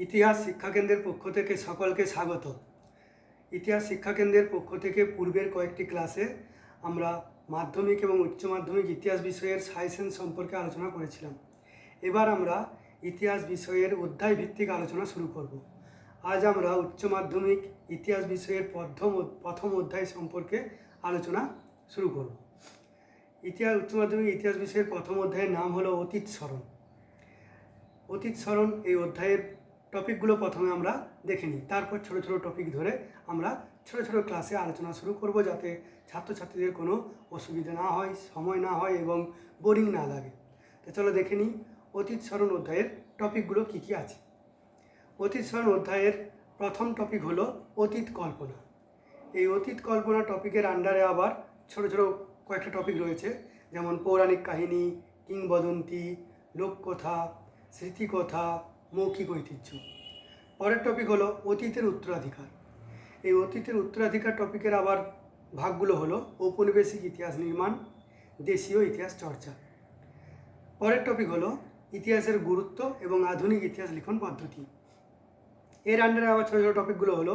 ইতিহাস শিক্ষাকেন্দ্রের পক্ষ থেকে সকলকে স্বাগত। ইতিহাস শিক্ষাকেন্দ্রের পক্ষ থেকে পূর্বের কয়েকটি ক্লাসে আমরা মাধ্যমিক এবং উচ্চ মাধ্যমিক ইতিহাস বিষয়ের সাইসেন সম্পর্কে আলোচনা করেছিলাম। এবার আমরা ইতিহাস বিষয়ের অধ্যায় ভিত্তিক আলোচনা শুরু করব। আজ আমরা উচ্চ মাধ্যমিক ইতিহাস বিষয়ের প্রথম প্রথম অধ্যায় সম্পর্কে আলোচনা শুরু করব। ইতিহাস, উচ্চ মাধ্যমিক ইতিহাস বিষয়ের প্রথম অধ্যায়ের নাম হলো অতীত স্মরণ। অতীত স্মরণ এই অধ্যায়ের টপিকগুলো প্রথমে আমরা দেখে নিই। তারপর ছোট ছোট টপিক ধরে আমরা ছোট ছোট ক্লাসে আলোচনা শুরু করব যাতে ছাত্রছাত্রীদের কোনো অসুবিধা না হয়, সময় না হয় এবং বোরিং না লাগে। তো চলো দেখে নিই অতীত স্মরণ অধ্যায়ের টপিকগুলো কী কী আছে। অতীত স্মরণ অধ্যায়ের প্রথম টপিক হলো অতীত কল্পনা। এই অতীত কল্পনা টপিকের আন্ডারে আবার ছোট ছোট কয়েকটা টপিক রয়েছে, যেমন পৌরাণিক কাহিনী, কিংবদন্তি, লোককথা, স্মৃতিকথা মৌখিক ঐতিহ্য। পরের টপিক হলো অতীতের উত্তরাধিকার। এই অতীতের উত্তরাধিকার টপিকের আবার ভাগগুলো হলো ঔপনিবেশিক ইতিহাস নির্মাণ, দেশীয় ইতিহাস চর্চা। পরের টপিক হলো ইতিহাসের গুরুত্ব এবং আধুনিক ইতিহাস লিখন পদ্ধতি। এর আন্ডারে আবার ছোটো ছোটো টপিকগুলো হলো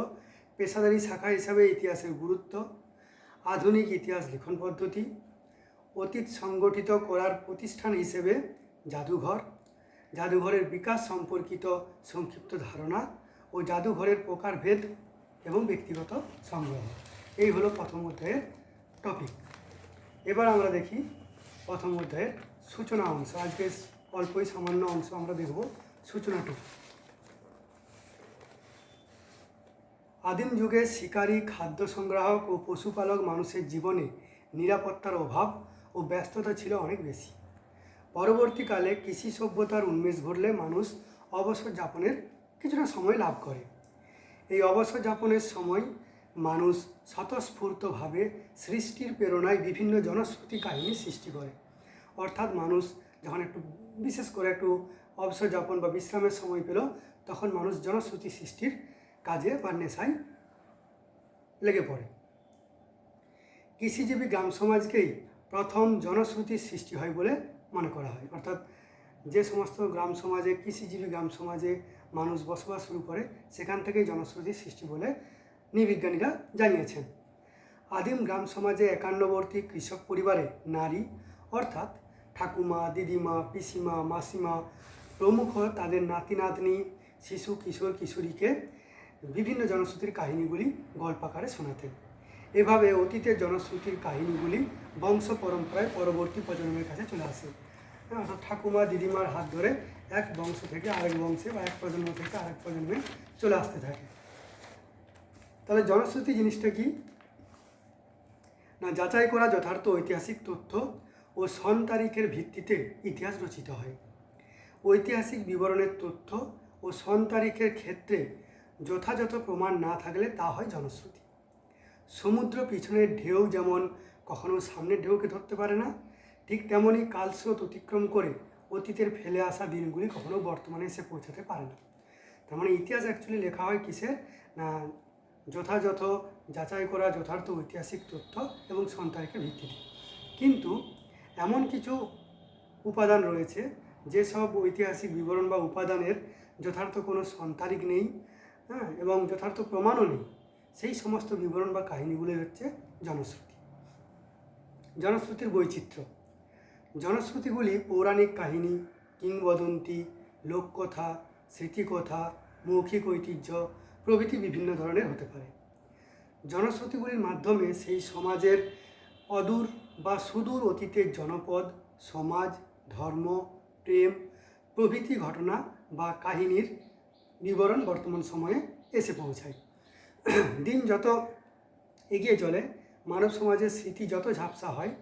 পেশাদারি শাখা হিসাবে ইতিহাসের গুরুত্ব, আধুনিক ইতিহাস লিখন পদ্ধতি, অতীত সংগঠিত করার প্রতিষ্ঠান হিসেবে জাদুঘর জাদুঘরের বিকাশ সম্পর্কিত সংক্ষিপ্ত ধারণা ও জাদুঘরের প্রকারভেদ এবং ব্যক্তিগত সংগ্রহ। এই হলো প্রথম অধ্যায়ের টপিক এবার আমরা দেখি প্রথম অধ্যায়ের সূচনা অংশ। আজকে অল্পই সামান্য অংশ আমরা দেখব সূচনাটুকু আদিম যুগে শিকারী, খাদ্য সংগ্রাহক ও পশুপালক মানুষের জীবনে নিরাপত্তার অভাব ও ব্যস্ততা ছিল অনেক বেশি। পরবর্তীকালে কৃষি সভ্যতার উন্মেষ ঘটলে মানুষ অবসর যাপনের কিছুটা সময় লাভ করে। এই অবসর যাপনের সময় মানুষ স্বতঃস্ফূর্তভাবে সৃষ্টির প্রেরণায় বিভিন্ন জনশ্রুতি কাহিনী সৃষ্টি করে। অর্থাৎ মানুষ যখন একটু, বিশেষ করে একটু অবসর যাপন বা বিশ্রামের সময় পেল, তখন মানুষ জনশ্রুতি সৃষ্টির কাজে বা নেশায় লেগে পড়ে। কৃষিজীবী গ্রাম সমাজকেই প্রথম জনশ্রুতির সৃষ্টি হয় বলে মনে করা হয়। অর্থাৎ যে সমস্ত গ্রাম সমাজে, কৃষিজীবী গ্রাম সমাজে মানুষ বসবাস শুরু করে, সেখান থেকেই জনশ্রুতির সৃষ্টি বলে নৃবিজ্ঞানীরা জানিয়েছেন। আদিম গ্রাম সমাজে একান্নবর্তী কৃষক পরিবারে নারী, অর্থাৎ ঠাকুমা, দিদিমা, পিসিমা, মাসিমা প্রমুখ তাদের নাতি নাতনি শিশু, কিশোর, কিশোরীকে বিভিন্ন জনশ্রুতির কাহিনীগুলি গল্পাকারে শোনাতেন। এভাবে অতীতের জনশ্রুতির কাহিনীগুলি বংশ পরম্পরায় পরবর্তী প্রজন্মের কাছে চলে আসে। হ্যাঁ, অর্থাৎ ঠাকুমা দিদিমার হাত ধরে এক বংশ থেকে আরেক বংশে বা এক প্রজন্ম থেকে আরেক প্রজন্মে চলে আসতে থাকে। তাহলে জনশ্রুতি জিনিসটা কি? না যাচাই করা যথার্থ ঐতিহাসিক তথ্য ও সন তারিখের ভিত্তিতে ইতিহাস রচিত হয়। ঐতিহাসিক বিবরণের তথ্য ও সন তারিখের ক্ষেত্রে যথাযথ প্রমাণ না থাকলে তা হয় জনশ্রুতি। সমুদ্র পিছনের ঢেউ যেমন কখনো সামনের ঢেউকে ধরতে পারে না। ঠিক তেমনই কালস্রোত অতিক্রম করে অতীতের ফেলে আসা দিনগুলি কখনো বর্তমানে এসে পৌঁছাতে পারে না। তার মানে ইতিহাস অ্যাকচুয়ালি লেখা হয় কিসের? না, যথাযথ যাচাই করা যথার্থ ঐতিহাসিক তথ্য এবং সন্তানকে ভিত্তিতে। কিন্তু এমন কিছু উপাদান রয়েছে যেসব ঐতিহাসিক বিবরণ বা উপাদানের যথার্থ কোনো সন্তারিক নেই হ্যাঁ এবং যথার্থ প্রমাণও নেই। সেই সমস্ত বিবরণ বা কাহিনীগুলি হচ্ছে জনশ্রুতি জনশ্রুতির বৈচিত্র্য। জনশ্রুতিগুলি পৌরাণিক কাহিনী, কিংবদন্তি, লোককথা, স্মৃতিকথা, মৌখিক ঐতিহ্য প্রভৃতি বিভিন্ন ধরনের হতে পারে। জনশ্রুতিগুলির মাধ্যমে সেই সমাজের অদূর বা সুদূর অতীতের জনপদ, সমাজ, ধর্ম, প্রেম, প্রভৃতি ঘটনা বা কাহিনীর বিবরণ বর্তমান সময়ে এসে পৌঁছায়। দিন যত এগিয়ে চলে মানব সমাজের স্মৃতি যত ঝাপসা হয়,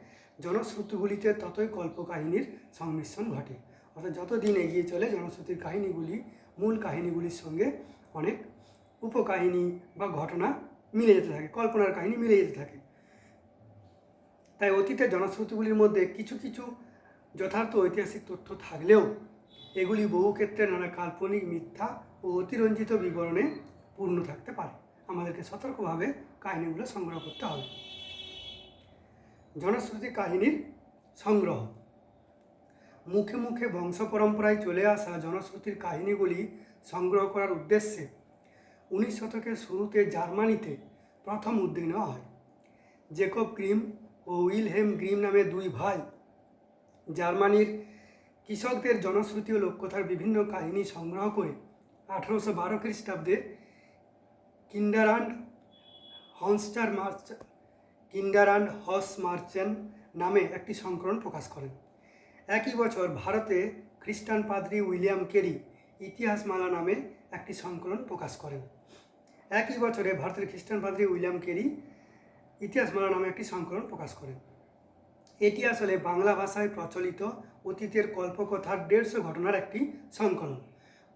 জনশ্রুতিগুলিতে ততই কল্পকাহিনীর সংমিশ্রণ ঘটে। অর্থাৎ যত দিন এগিয়ে চলে জনশ্রুতির কাহিনীগুলি, মূল কাহিনীগুলির সঙ্গে অনেক উপকাহিনী বা ঘটনা মিলে যেতে থাকে, কল্পনার কাহিনী মিলে যেতে থাকে। তাই অতীতের জনশ্রুতিগুলির মধ্যে কিছু কিছু যথার্থ ঐতিহাসিক তথ্য থাকলেও, এগুলি বহু ক্ষেত্রে নানা কাল্পনিক মিথ্যা ও অতিরঞ্জিত বিবরণে পূর্ণ থাকতে পারে। আমাদেরকে সতর্কভাবে কাহিনীগুলো সংগ্রহ করতে হবে। জনশ্রুতি কাহিনীর সংগ্রহ। মুখে মুখে বংশ পরম্পরায় চলে আসা জনশ্রুতির কাহিনীগুলি সংগ্রহ করার উদ্দেশ্যে উনিশ শতকের শুরুতে জার্মানিতে প্রথম উদ্যোগ নেওয়া হয়। জেকব গ্রিম ও উইলহেম গ্রিম নামে দুই ভাই, জার্মানির কৃষকদের জনশ্রুতি ও লোককথার বিভিন্ন কাহিনী সংগ্রহ করে আঠারোশো বারো খ্রিস্টাব্দে কিন্ডারান্ড হনস্টার মার্চ কিন্ডারান্ড হস মার্চেন নামে একটি সংকলন প্রকাশ করেন। একই বছর ভারতে খ্রিস্টান পাদ্রী উইলিয়াম কেরি ইতিহাসমালা নামে একটি সংকলন প্রকাশ করেন। একই বছরে ভারতের খ্রিস্টান পাদ্রী উইলিয়াম কেরি ইতিহাসমালা নামে একটি সংকলন প্রকাশ করেন। এটি আসলে বাংলা ভাষায় প্রচলিত অতীতের কল্পকথার দেড়শো ঘটনার একটি সংকলন।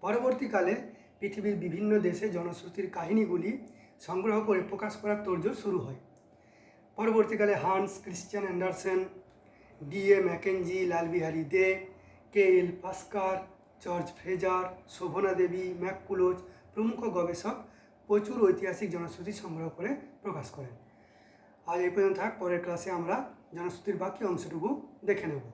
পরবর্তীকালে পৃথিবীর বিভিন্ন দেশে জনশ্রুতির কাহিনীগুলি সংগ্রহ করে প্রকাশ করার তোড়জোড় শুরু হয়। পরবর্তীকালে Hans, Christian Andersen D A Mackenzie, Lalbihari Dey, K L পাস্কার, George Fraser, Shovona Devi McCulloch প্রমুখ গবেষক প্রচুর ঐতিহাসিক জনশ্রুতি সংগ্রহ করে প্রকাশ করেন। আজ এই পর্যন্ত থাক, পরের ক্লাসে আমরা জনশ্রুতির বাকি অংশটুকু দেখে নেব।